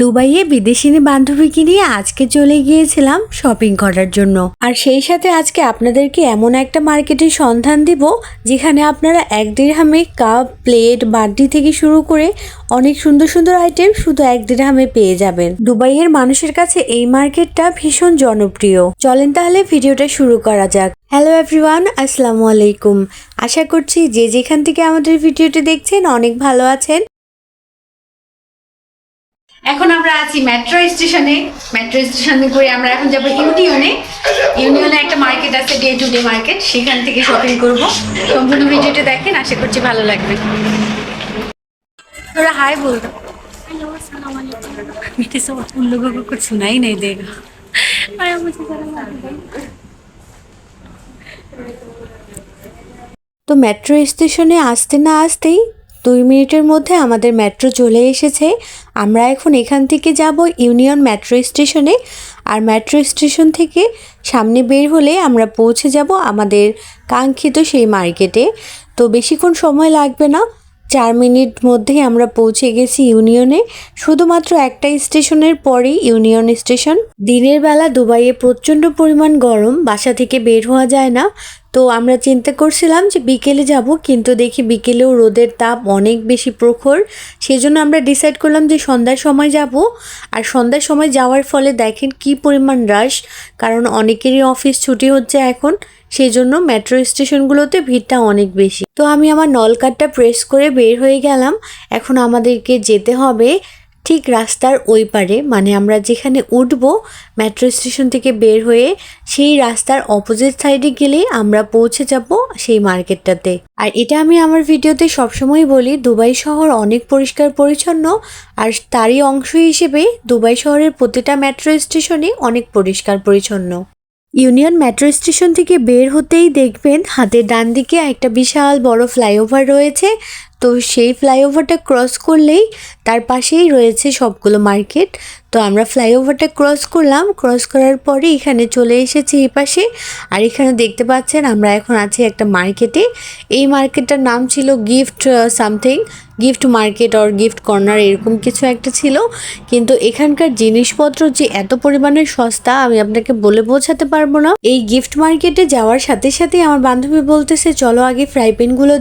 দুবাইয়ে বিদেশিনী বান্ধবীকে নিয়ে আজকে চলে গিয়েছিলাম শপিং করার জন্য। আর সেই সাথে আজকে আপনাদেরকে এমন একটা মার্কেটের সন্ধান দিব, যেখানে আপনারা এক দেড়হামে কাপ প্লেট বাড্ডি থেকে শুরু করে অনেক সুন্দর সুন্দর আইটেম শুধু এক দেড়হামে পেয়ে যাবেন। দুবাইয়ের মানুষের কাছে এই মার্কেটটা ভীষণ জনপ্রিয়। চলেন তাহলে ভিডিওটা শুরু করা যাক। হ্যালো এভরিওয়ান আসসালামু আলাইকুম। আশা করছি যে যেখান থেকে আমাদের ভিডিওটি দেখছেন অনেক ভালো আছেন। এখন আমরা আছি মেট্রো স্টেশনে মেট্রো স্টেশনে করে আমরা এখন যাব ইউনিয়নে ইউনিয়নে একটা মার্কেট আছে ডে টু ডে মার্কেট সেখান থেকে শপিং করব সম্পূর্ণ ভিডিওটা দেখেন আশা করছি ভালো লাগবে थोड़ा हाय बोल दो हेलो अस्सलाम वालेकुम मेरे से उन लोगों को कुछ सुना ही नहीं देगा आया मुझे जरा मार दो তো মেট্রো স্টেশনে আসতে না আসতেই দুই মিনিটের মধ্যে আমাদের মেট্রো চলে এসেছে। আমরা এখন এখান থেকে যাব ইউনিয়ন মেট্রো স্টেশনে। আর মেট্রো স্টেশন থেকে সামনে বের হলে আমরা পৌঁছে যাব আমাদের কাঙ্ক্ষিত সেই মার্কেটে। তো বেশিক্ষণ সময় লাগবে না। চার মিনিট মধ্যেই আমরা পৌঁছে গেছি ইউনিয়নে। শুধুমাত্র একটা স্টেশনের পরেই ইউনিয়ন স্টেশন। দিনের বেলা দুবাইয়ে প্রচণ্ড পরিমাণ গরম, বাসা থেকে বের হওয়া যায় না। তো আমরা চিন্তা করছিলাম যে বিকেলে যাব, কিন্তু দেখি বিকেলেও রোদের তাপ অনেক বেশি প্রখর। সেজন্য আমরা ডিসাইড করলাম যে সন্ধ্যার সময় যাব। আর সন্ধ্যার সময় যাওয়ার ফলে দেখেন কি পরিমাণ রাশ কারণ অনেকেরই অফিস ছুটি হচ্ছে এখন। সেই জন্য মেট্রো স্টেশনগুলোতে ভিড়টা অনেক বেশি। তো আমি আমার নলকারটা প্রেস করে বের হয়ে গেলাম। এখন আমাদেরকে যেতে হবে ঠিক রাস্তার ওই পারে মানে আমরা যেখানে উঠব মেট্রো স্টেশন থেকে বের হয়ে সেই রাস্তার অপোজিট সাইডে গেলেই আমরা পৌঁছে যাব সেই মার্কেটটাতে আর এটা আমি আমার ভিডিওতে সবসময় বলি, দুবাই শহর অনেক পরিষ্কার পরিচ্ছন্ন, আর তারই অংশ হিসেবে দুবাই শহরের প্রতিটা মেট্রো স্টেশনে অনেক পরিষ্কার পরিচ্ছন্ন। ইউনিয়ন মেট্রো স্টেশন থেকে বের হতেই দেখবেন, হাতের ডান দিকে একটা বিশাল বড় ফ্লাইওভার রয়েছে তো সেই ফ্লাইওভারটা ক্রস করলেই তার পাশেই রয়েছে সবগুলো মার্কেট। তো আমরা ফ্লাইওভারটা ক্রস করলাম, ক্রস করার পরে এখানে চলে এসেছি এই পাশে। আর এখানে দেখতে পাচ্ছেন আমরা এখন আছি একটা মার্কেটে। এই মার্কেটটার নাম ছিল gift something, gift market or gift corner এরকম কিছু একটা ছিল। কিন্তু এখানকার জিনিসপত্র যে এত পরিমাণে সস্তা আমি আপনাকে বলে বোঝাতে পারব না। এই গিফট মার্কেটে যাওয়ার সাথে সাথে আমার বান্ধবী বলতেছে, চলো আগে ফ্রাই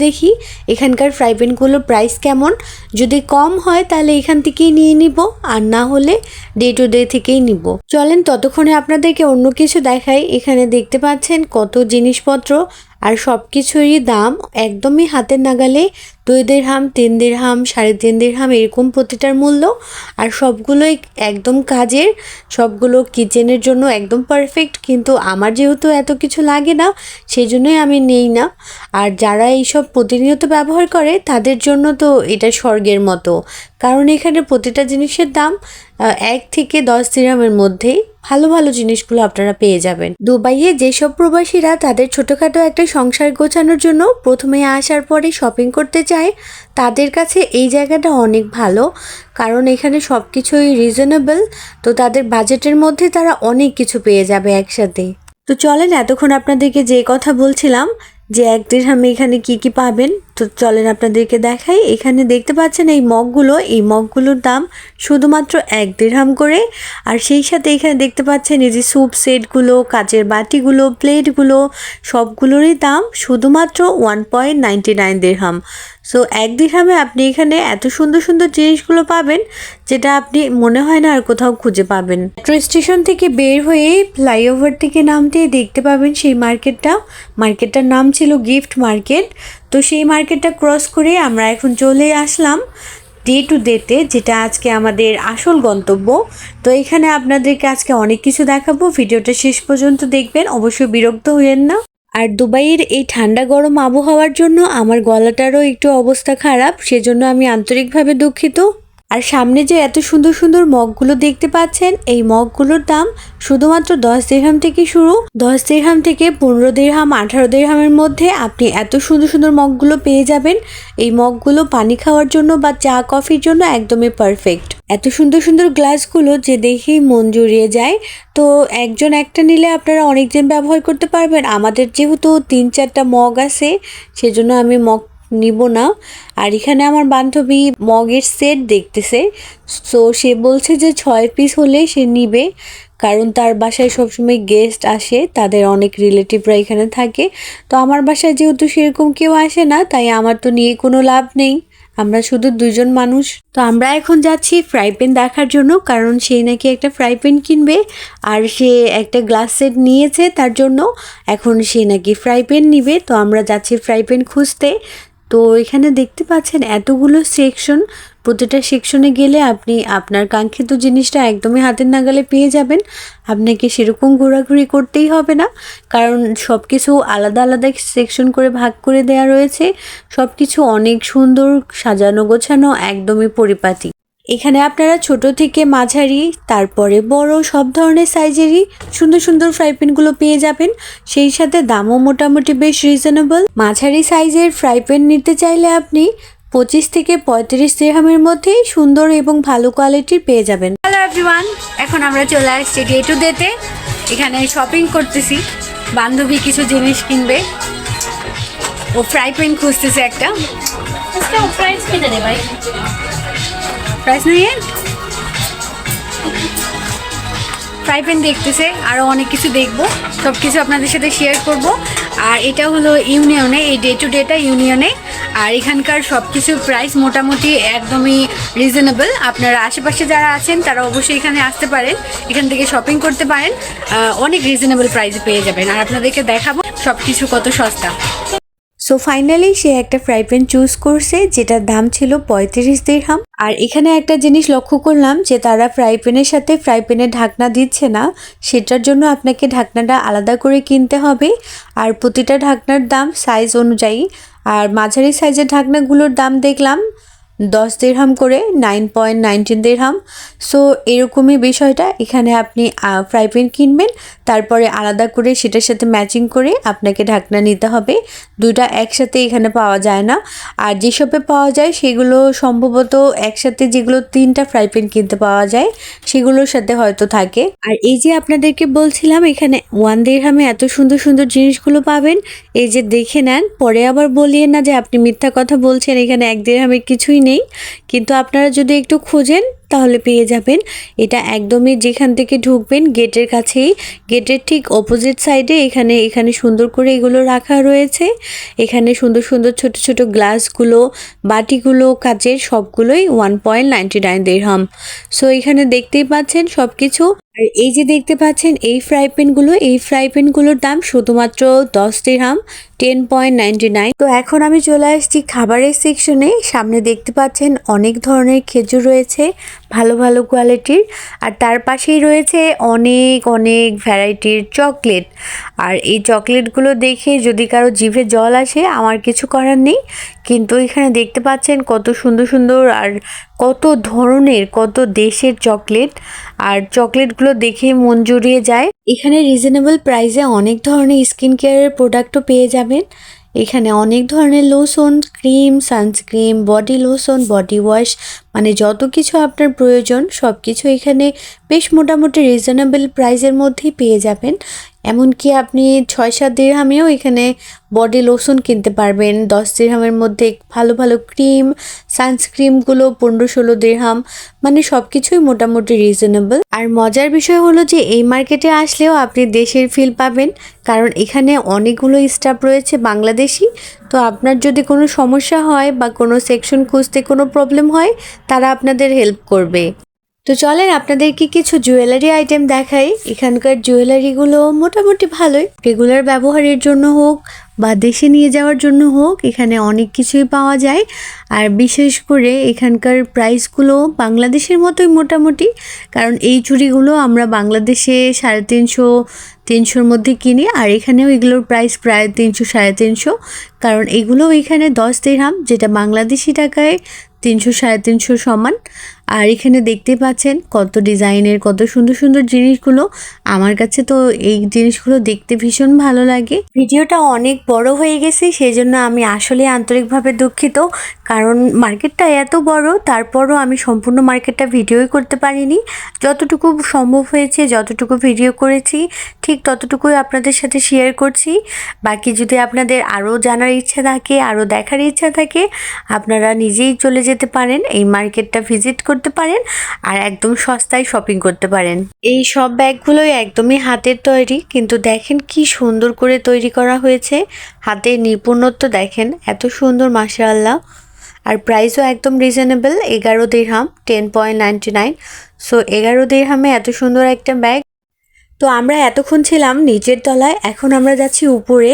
দেখি। এখানকার ফ্রাই প্যানগুলোর প্রাইস কেমন? যদি কম হয় তাহলে এখান থেকেই নিয়ে নিব, আর না হলে ডে টু ডে থেকেই নিব। চলেন ততক্ষণে আপনাদেরকে অন্য কিছু দেখাই। এখানে দেখতে পাচ্ছেন কত জিনিসপত্র। আর সব কিছুরই দাম একদমই হাতের নাগালে দুই দেড়হাম তিন দেড়হাম সাড়ে তিন দেড়হাম এরকম প্রতিটার মূল্য। আর সবগুলোই একদম কাজের, সবগুলো কিচেনের জন্য একদম পারফেক্ট কিন্তু আমার যেহেতু এত কিছু লাগে না সেই জন্যই আমি নেই না। আর যারা এইসব প্রতিনিয়ত ব্যবহার করে, তাদের জন্য তো এটা স্বর্গের মতো। কারণ এখানে প্রতিটা জিনিসের দাম এক থেকে দশ দিরামের মধ্যেই ভালো ভালো জিনিসগুলো আপনারা পেয়ে যাবেন। দুবাইয়ে যেসব প্রবাসীরা তাদের ছোটোখাটো একটা সংসার গোছানোর জন্য প্রথমে আসার পরে শপিং করতে চায়, তাদের কাছে এই জায়গাটা অনেক ভালো। কারণ এখানে সব কিছুই রিজনেবল তো তাদের বাজেটের মধ্যে তারা অনেক কিছু পেয়ে যাবে একসাথে। তো চলেন, এতক্ষণ আপনাদেরকে যে কথা বলছিলাম, যে এক দেড়হামে এখানে কি কি পাবেন তো চলেন আপনাদেরকে দেখাই। এখানে দেখতে পাচ্ছেন এই মগগুলো। এই মগগুলোর দাম শুধুমাত্র এক দেড়হাম করে। আর সেই সাথে এখানে দেখতে পাচ্ছেন এই যে স্যুপ সেটগুলো, কাচের বাটিগুলো, প্লেটগুলো, সবগুলোরই দাম শুধুমাত্র ওয়ান পয়েন্ট নাইনটি নাইন দেড়হাম। সো এক দিরহামে আপনি এখানে এত সুন্দর সুন্দর জিনিসগুলো পাবেন, যেটা আপনি মনে হয় না আর কোথাও খুঁজে পাবেন। মেট্রো স্টেশন থেকে বের হয়ে ফ্লাইওভার থেকে নামতেই দেখতে পাবেন সেই মার্কেটটা মার্কেটটার নাম ছিল গিফট মার্কেট তো সেই মার্কেটটা ক্রস করে আমরা এখন চলে আসলাম ডে টু ডেতে যেটা আজকে আমাদের আসল গন্তব্য। তো এখানে আপনাদেরকে আজকে অনেক কিছু দেখাবো। ভিডিওটা শেষ পর্যন্ত দেখবেন, অবশ্যই বিরক্ত হইয়েন না। আর দুবাইয়ের এই ঠান্ডা গরম আবহাওয়ার জন্য আমার গলাটারও একটু অবস্থা খারাপ, সেজন্য আমি আন্তরিকভাবে দুঃখিত। আর সামনে যে এত সুন্দর সুন্দর মগগুলো দেখতে পাচ্ছেন, এই মগগুলোর দাম শুধুমাত্র দশ দেড়হাম থেকে শুরু। দশ দেড়হাম থেকে পনেরো দেড়হাম, আঠারো দেড়হামের মধ্যে আপনি এত সুন্দর সুন্দর মগগুলো পেয়ে যাবেন। এই মগগুলো পানি খাওয়ার জন্য বা চা, কফির জন্য একদমই পারফেক্ট এত সুন্দর সুন্দর গ্লাসগুলো যে দেখেই মন জুড়িয়ে যায়। তো একজন একটা নিলে আপনারা অনেক দিন ব্যবহার করতে পারবেন। আমাদের যেহেতু তিন চারটা মগ আছে, সেজন্য আমি মগ নিব না। আর এখানে আমার বান্ধবী মগের সেট দেখতেছে। সো সে বলছে যে ছয় পিস হলে সে নিবে। কারণ তার বাসায় সবসময় গেস্ট আসে, তাদের অনেক রিলেটিভরা এখানে থাকে। তো আমার বাসায় যেহেতু সেরকম কেউ আসে না, তাই আমার তো নিয়ে কোনো লাভ নেই। আমরা শুধু দুজন মানুষ। তো আমরা এখন যাচ্ছি ফ্রাই প্যান দেখার জন্য, কারণ সে নাকি একটা ফ্রাই প্যান কিনবে। আর সে একটা গ্লাস সেট নিয়েছে তার জন্য। এখন সে নাকি ফ্রাই প্যান নিবে। তো আমরা যাচ্ছি ফ্রাই প্যান খুঁজতে। তো এখানে দেখতে পাচ্ছেন এতগুলো সেকশন প্রতিটা সেকশনে গেলে আপনি, আপনার কাঙ্ক্ষিত জিনিসটা একদমই হাতের নাগালে পেয়ে যাবেন। আপনাকে সেরকম ঘোরাঘুরি করতেই হবে না। কারণ সব কিছু আলাদা আলাদা সেকশন করে ভাগ করে দেয়া রয়েছে। সব কিছু অনেক সুন্দর সাজানো গোছানো, একদমই পরিপাটি। এখানে আপনারা ছোট থেকে মাঝারি তারপরে বড় সব ধরনের সাইজেরই সুন্দর সুন্দর ফ্রাই প্যানগুলো পেয়ে যাবেন। সেই সাথে দামও মোটামুটি বেশ রিজনেবল মাঝারি সাইজের ফ্রাই প্যান নিতে চাইলে আপনি পঁচিশ থেকে পঁয়ত্রিশ দেহামের মধ্যেই সুন্দর এবং ভালো কোয়ালিটির পেয়ে যাবেন। হ্যালো এভরিওয়ান এখন আমরা চলে আসছি ডে টু ডেতে এখানে শপিং করতেছি। বান্ধবী কিছু জিনিস কিনবে। ও ফ্রাই প্যান খুঁজতেছে একটা। প্রাইস নিয়ে? ফ্রাই প্যান দেখতেছে আরও অনেক কিছু দেখব সব কিছু আপনাদের সাথে শেয়ার করব। আর এটা হলো ইউনিয়নে, এই ডে টু ডেটা ইউনিয়নে। আর এখানকার সব কিছুর প্রাইস মোটামুটি একদমই রিজনেবল আপনারা আশেপাশে যারা আছেন, তারা অবশ্যই এখানে আসতে পারেন, এখান থেকে শপিং করতে পারেন। অনেক রিজনেবল প্রাইসে পেয়ে যাবেন। আর আপনাদেরকে দেখাবো সব কিছু কত সস্তা। সো ফাইনালি সে একটা ফ্রাই প্যান চুজ করছে, যেটার দাম ছিল পঁয়ত্রিশ দিরহাম আর এখানে একটা জিনিস লক্ষ্য করলাম যে, তারা ফ্রাই প্যানের সাথে ফ্রাই প্যানের ঢাকনা দিচ্ছে না। সেটার জন্য আপনাকে ঢাকনাটা আলাদা করে কিনতে হবে। আর প্রতিটা ঢাকনার দাম সাইজ অনুযায়ী। আর মাঝারি সাইজের ঢাকনাগুলোর দাম দেখলাম দশ দেড়হাম করে নাইন পয়েন্ট নাইনটিন দেড়হাম সো এরকমই বিষয়টা। এখানে আপনি ফ্রাই প্যান কিনবেন। তারপরে আলাদা করে সেটার সাথে ম্যাচিং করে আপনাকে ঢাকনা নিতে হবে। দুটা একসাথে এখানে পাওয়া যায় না। আর যেসবে পাওয়া যায়, সেগুলো সম্ভবত একসাথে যেগুলো তিনটা ফ্রাই প্যান কিনতে পাওয়া যায়, সেগুলোর সাথে হয়তো থাকে। আর এই যে আপনাদেরকে বলছিলাম, এখানে ওয়ান দেড়হামে এত সুন্দর সুন্দর জিনিসগুলো পাবেন। এই যে দেখে নেন। পরে আবার বলিয়ে না যে আপনি মিথ্যা কথা বলছেন। এখানে এক দেড়হামে কিছুই নেই কিন্তু আপনারা যদি একটু খোঁজেন তাহলে পেয়ে যাবেন। এটা একদমই যেখান থেকে ঢুকবেন গেটের কাছেই। গেটের ঠিক অপোজিট সাইডে এখানে এখানে সুন্দর করে এগুলো রাখা রয়েছে। এখানে সুন্দর সুন্দর ছোট ছোট গ্লাসগুলো বাটিগুলো, কাচের সবগুলোই ওয়ান পয়েন্ট নাইনটি নাইন দেড়হাম সো এখানে দেখতেই পাচ্ছেন সব কিছু আর এই যে দেখতে পাচ্ছেন এই ফ্রাই প্যানগুলো এই ফ্রাই প্যানগুলোর দাম শুধুমাত্র দশ দিরহাম টেন পয়েন্ট নাইনটি নাইন তো এখন আমি চলে আসছি খাবারের সেকশনে সামনে দেখতে পাচ্ছেন অনেক ধরনের খেজুর রয়েছে। ভালো ভালো কোয়ালিটির আর তার পাশেই রয়েছে অনেক অনেক ভ্যারাইটির চকলেট আর এই চকলেটগুলো দেখে যদি কারও জিভে জল আসে, আমার কিছু করার নেই। কিন্তু এখানে দেখতে পাচ্ছেন কত সুন্দর সুন্দর আর কত ধরনের, কত দেশের চকলেট আর চকলেটগুলো দেখে মন জুড়িয়ে যায়। এখানে রিজনেবল প্রাইসে অনেক ধরনের স্কিন কেয়ারের প্রোডাক্টও পেয়ে যাবেন। এখানে অনেক ধরনের lotion cream sunscreen body lotion body wash মানে যত কিছু আপনার প্রয়োজন সব কিছু এখানে বেশ মোটামুটি রিজনেবল প্রাইসের মধ্যেই পেয়ে যাবেন। এমনকি আপনি ছয় সাত দিরহামেও এখানে বডি লোশন কিনতে পারবেন। দশ দিরহামের মধ্যে ভালো ভালো ক্রিম সানস্ক্রিমগুলো পনেরো ষোলো দিরহাম মানে সব কিছুই মোটামুটি রিজনেবল আর মজার বিষয় হলো যে, এই মার্কেটে আসলেও আপনি দেশের ফিল পাবেন, কারণ এখানে অনেকগুলো স্টাফ রয়েছে বাংলাদেশি। তো আপনার যদি কোনো সমস্যা হয় বা কোনো সেকশন খুঁজতে কোনো প্রবলেম হয়, তারা আপনাদের হেল্প করবে। তো চলেন আপনাদেরকে কিছু জুয়েলারি আইটেম দেখাই। এখানকার জুয়েলারিগুলো মোটামুটি ভালোই। রেগুলার ব্যবহারের জন্য হোক বা দেশে নিয়ে যাওয়ার জন্য হোক, এখানে অনেক কিছুই পাওয়া যায়। আর বিশেষ করে এখানকার প্রাইসগুলো বাংলাদেশের মতোই মোটামুটি। কারণ এই চুড়িগুলো আমরা বাংলাদেশে সাড়ে তিনশো, তিনশোর মধ্যে কিনি। আর এখানেও এগুলোর প্রাইস প্রায় তিনশো, সাড়ে তিনশো। কারণ এগুলো এখানে দশ দিরহাম যেটা বাংলাদেশি টাকায় তিনশো, সাড়ে তিনশো সমান। আর এখানে দেখতে পাচ্ছেন কত ডিজাইনের, কত সুন্দর সুন্দর জিনিসগুলো। আমার কাছে তো এই জিনিসগুলো দেখতে ভীষণ ভালো লাগে। ভিডিওটা অনেক বড় হয়ে গেছে সেই জন্য আমি আসলে আন্তরিকভাবে দুঃখিত। কারণ মার্কেটটা এত বড়, তারপরও আমি সম্পূর্ণ মার্কেটটা ভিডিওই করতে পারিনি। যতটুকু সম্ভব হয়েছে, যতটুকু ভিডিও করেছি, ঠিক ততটুকুই আপনাদের সাথে শেয়ার করছি। বাকি যদি আপনাদের আরও জানার ইচ্ছা থাকে, আরও দেখার ইচ্ছা থাকে, আপনারা নিজেই চলে যেতে পারেন এই মার্কেটটা ভিজিট করতে পারেন আর একদম সস্তায় শপিং করতে পারেন। এই সব ব্যাগগুলোই একদমই হাতের তৈরি, কিন্তু দেখেন কি সুন্দর করে তৈরি করা হয়েছে। হাতের নিপুণত্ব দেখেন, এত সুন্দর, মাশাআল্লাহ। আর প্রাইসও একদম রিজনেবল এগারো দিরহাম ten point ninety nine so এগারো দিরহামে এত সুন্দর একটা ব্যাগ তো আমরা এতক্ষণ ছিলাম নিচের তলায়, এখন আমরা যাচ্ছি উপরে।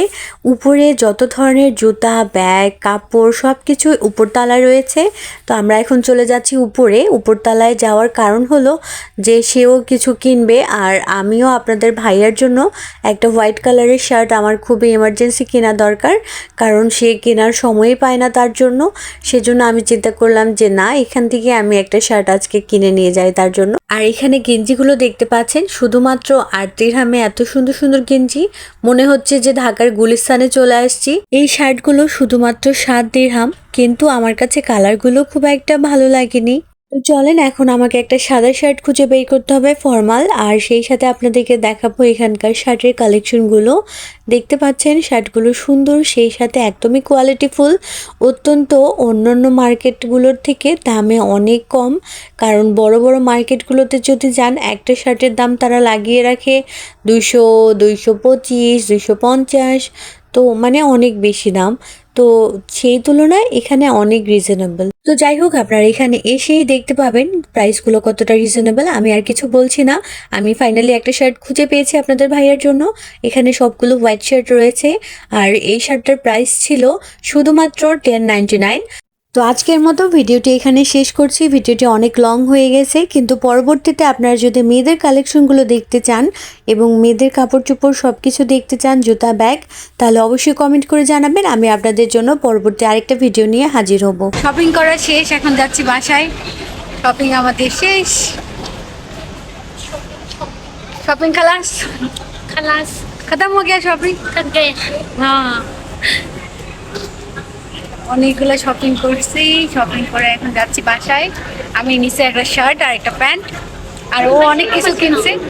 উপরে যত ধরনের জুতা, ব্যাগ, কাপড় সব কিছু উপরতলায় রয়েছে। তো আমরা এখন চলে যাচ্ছি উপরে। উপরতলায় যাওয়ার কারণ হলো যে সেও কিছু কিনবে আর আমিও আপনাদের ভাইয়ার জন্য একটা হোয়াইট কালারের শার্ট আমার খুবই এমার্জেন্সি কেনা দরকার, কারণ সে কেনার সময়ই পায় না তার জন্য। সেজন্য আমি চিন্তা করলাম যে না, এখান থেকে আমি একটা শার্ট আজকে কিনে নিয়ে যাই তার জন্য। আর এখানে গেঞ্জিগুলো দেখতে পাচ্ছেন, শুধুমাত্র আট দিরহামে এত সুন্দর সুন্দর গেঞ্জি। মনে হচ্ছে যে ঢাকার গুলিস্তানে চলে আসছি। এই শার্টগুলো শুধুমাত্র সাত দিরহাম, কিন্তু আমার কাছে কালারগুলো খুব একটা ভালো লাগেনি। তো চলেন, এখন আমাকে একটা সাদা শার্ট খুঁজে বের করতে হবে ফর্মাল আর সেই সাথে আপনাদেরকে দেখাবো এখানকার শার্টের কালেকশনগুলো দেখতে পাচ্ছেন শার্টগুলো সুন্দর, সেই সাথে একদমই কোয়ালিটিফুল অত্যন্ত অন্যান্য মার্কেটগুলোর থেকে দামে অনেক কম, কারণ বড় বড় মার্কেটগুলোতে যদি যান, একটা শার্টের দাম তারা লাগিয়ে রাখে দুশো দুইশো পঁচিশ দুশো পঞ্চাশ, তো মানে অনেক বেশি দাম। তো সেই তুলনায় এখানে অনেক রিজনেবল তো যাই হোক, আপনারা এখানে এসেই দেখতে পাবেন প্রাইসগুলো কতটা রিজনেবল আমি আর কিছু বলছি না। আমি ফাইনালি একটা শার্ট খুঁজে পেয়েছি আপনাদের ভাইয়ের জন্য। এখানে সবগুলো হোয়াইট শার্ট রয়েছে। আর এই শার্টটার প্রাইস ছিল শুধুমাত্র টেন নাইনটি নাইন তো আজকের মতো ভিডিওটি এখানে শেষ করছি। ভিডিওটি অনেক লং হয়ে গেছে কিন্তু পরবর্তীতে আপনারা যদি মেয়েদের কালেকশনগুলো দেখতে চান এবং মেয়েদের কাপড় চোপড় সব কিছু দেখতে চান জুতা ব্যাগ তাহলে অবশ্যই কমেন্ট করে জানাবেন। আমি আপনাদের জন্য পরবর্তী আরেকটা ভিডিও নিয়ে হাজির হব। শপিং করা শেষ এখন যাচ্ছি বাসায়। শপিং আমাদের শেষ। শপিং খালাস? খালাস। খতম হয়ে গেল শপিং হ্যাঁ। অনেকগুলো শপিং করছি শপিং করে এখন যাচ্ছি বাসায়। আমি নিচে একটা শার্ট আর একটা প্যান্ট আর ও অনেক কিছু কিনছে।